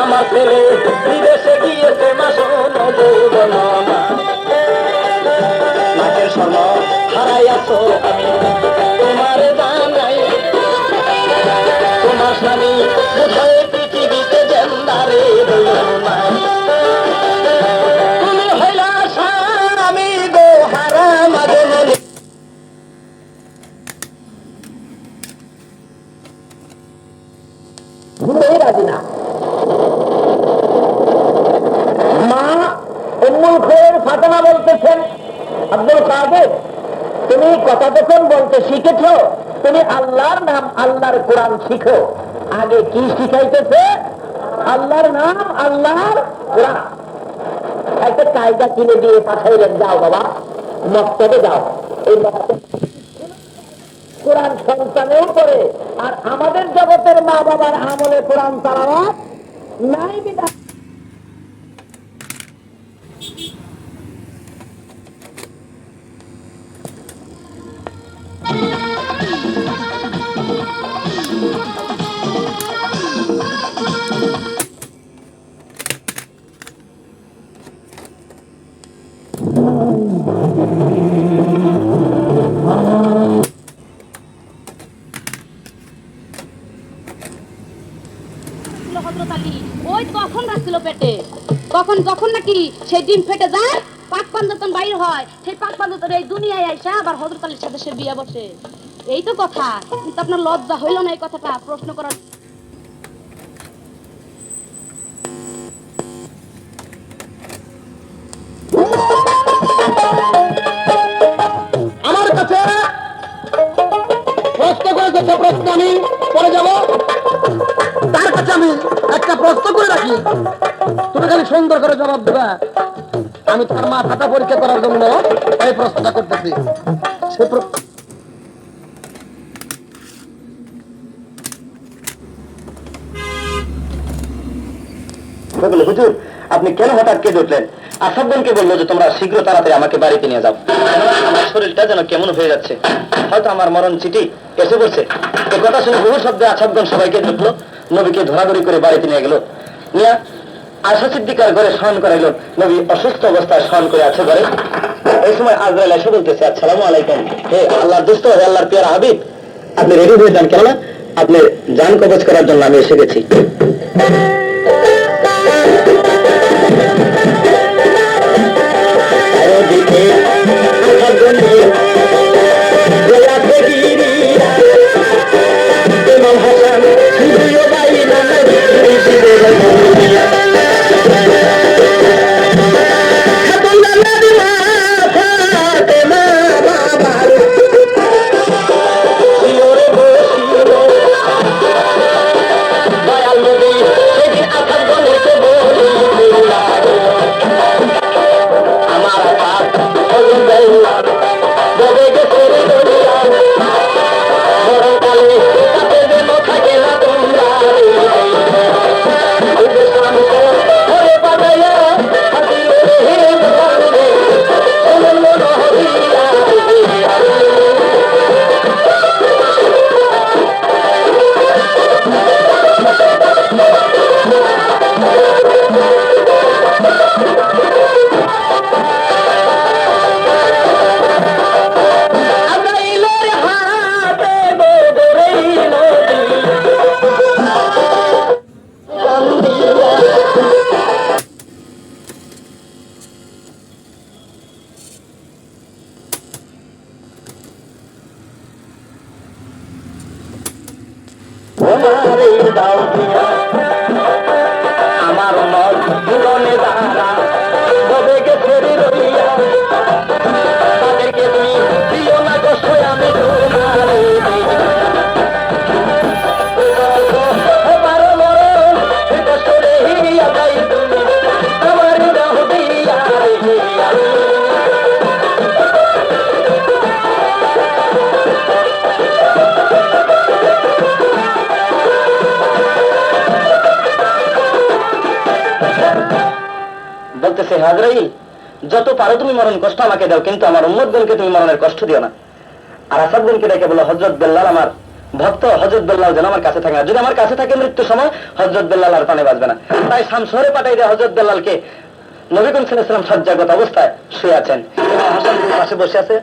আমার ছেলে বিদেশে গিয়েছে মাসন যৌবন নাকের স্বর্ণ হারাইয়াছ ফাতেমা বলতেছেন, আব্দুল কাদের, তুমি কথা যখন বলতে শিখেছ, তুমি আল্লাহর নাম, আল্লাহর কোরআন শিখো। আগে কি শিখাইতেছে? আল্লাহর নাম, আল্লাহর কোরআন। একটা কায়দা কিনে দিয়ে পাঠাইলেন, যাও বাবা, মক্তবে যাও। এই কোরআন সন্তানেও করে আর আমাদের জগতের মা বাবার আমলে কোরআন তালাওয়াত নাই বিদা ছিল হজরত আলী ওই কখন রাখছিল পেটে? কখন কখন নাকি সেই ডিম ফেটে যায়? পাক পাঞ্জতন বাইর হয়। সেই পাক পাঞ্জতন এই দুনিয়ায় আইসা আবার হজরত আলীর সাথে সে বিয়ে বসে। এই তো কথা। কিন্তু আপনার লজ্জা হইল না এই কথাটা? প্রশ্ন করার আমার কাছে প্রশ্ন করেছে সে প্রশ্ন আমি পরে যাব। আমি একটা প্রশ্ন করে রাখি। তুমি খালি সুন্দর করে জবাব দেবা। আমি তার মাথাটা পরীক্ষা করার জন্য এই প্রশ্নটা করতেছি। সে হুজুর, আপনি কেন হঠাৎ কেঁদে উঠলেন? আসাদগণকে বলল যে তোমরা শীঘ্র তাড়াতাড়ি আমাকে বাড়িতে নিয়ে যাও। আমার শরীরটা যেন কেমন হয়ে যাচ্ছে। হয়তো আমার মরণ চিঠি এসে পড়ছে। এ কথা শুনে বহু শব্দে আসাদগণ সবাইকে ঢুকলো নবীকে ধরাধরি করে বাড়িতে নিয়ে গেল। নিয়ে আশা সিদ্দিকার ঘরে শয়ন করাইল। নবী অসুস্থ অবস্থায় স্মরণ করে আছে ঘরে। এই সময় আজরাইল এসে বলতেছে, আসসালামু আলাইকুম। হে আল্লাহ দুস্থ হে আল্লাহর পিয়ার হাবিব, আপনি রেডি হয়ে যান কেননা, আপনি যান কবচ করার জন্য আমি এসে গেছি। তোমারে দাও বলতেছে হাজরাই যত পারো তুমি মরণ কষ্ট আমাকে দাও, কিন্তু আমার উম্মতগণকে তুমি মরণের কষ্ট দিও না। আর আসাদুলকে ডেকে বলো হজরত বেল্লাল আমার ভক্ত হজরত বেল্লাল যেন আমার কাছে থাকে না। যদি আমার কাছে থাকে মৃত্যু সময় হজরত বেল্লাল আর পানে বাঁচবে না। তাই শামশহরে পাঠাই দেয় হজরত বেল্লালকে। নবী করিম সাল্লাল্লাহু আলাইহি ওয়াসাল্লাম সজ্জাগত অবস্থায় শুয়ে আছেন। পাশে বসে আছে।